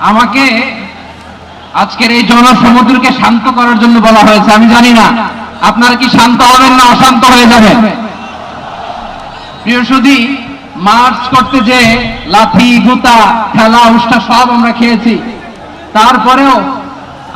আমাকে আজকের এই জনসমুদ্রকে শান্ত করার জন্য বলা হয়েছে, আমি জানি না। আপনারা কি শান্ত হবেন না অশান্ত হয়ে যাবেন? প্রিয় সুদী মার্চ করতে যে লাথি গুতা খেলা উষ্টা সব আমরা খেয়েছি। তারপরেও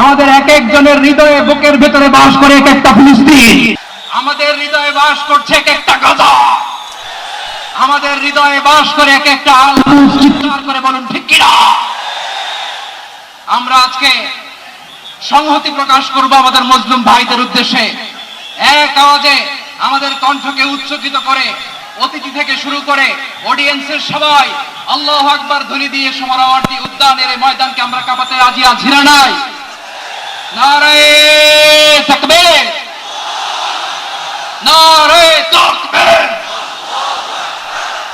আমাদের এক একজনের হৃদয়ে বুকের ভেতরে বাস করে এক একটা ফিলিস্তিন। আমাদের হৃদয়ে বাস করছে এক একটা গাজা। আমাদের হৃদয়ে বাস করে এক একটা চিৎকার করে বলুন, ঠিক কিনা? আমরা আজকে সংহতি প্রকাশ করব আমাদের মুসলিম ভাইদের উদ্দেশ্যে। এক আওয়াজে আমাদের কণ্ঠকে উচ্চকিত করে, অতিথি থেকে শুরু করে অডিয়েন্সের সবাই আল্লাহ আকবার ধ্বনি দিয়ে সমারাওয়ার্দী উদ্যানের ময়দানকে আমরা কাঁপাতে আজি আছিরা নাই? নারায়ে তাকবীর নারায়ে তাকবীর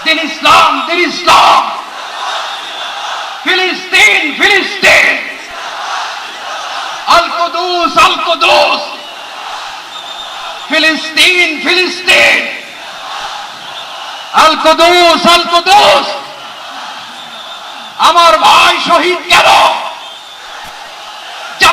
দিন ইসলাম দিন ইসলাম। ফিলিস্তিন ফিলিস্তিন। আল কুদুস আল কুদুস ফিলিস্তিন ফিলিস্তিন। আল কুদুস আল কুদুস আমার ভাই শহীদ গেল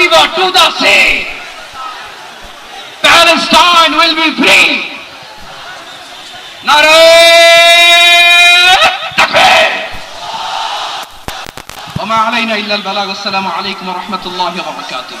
river to the sea. Palestine will be free. وما علينا إلا البلاغ السلام عليكم ورحمة الله وبركاته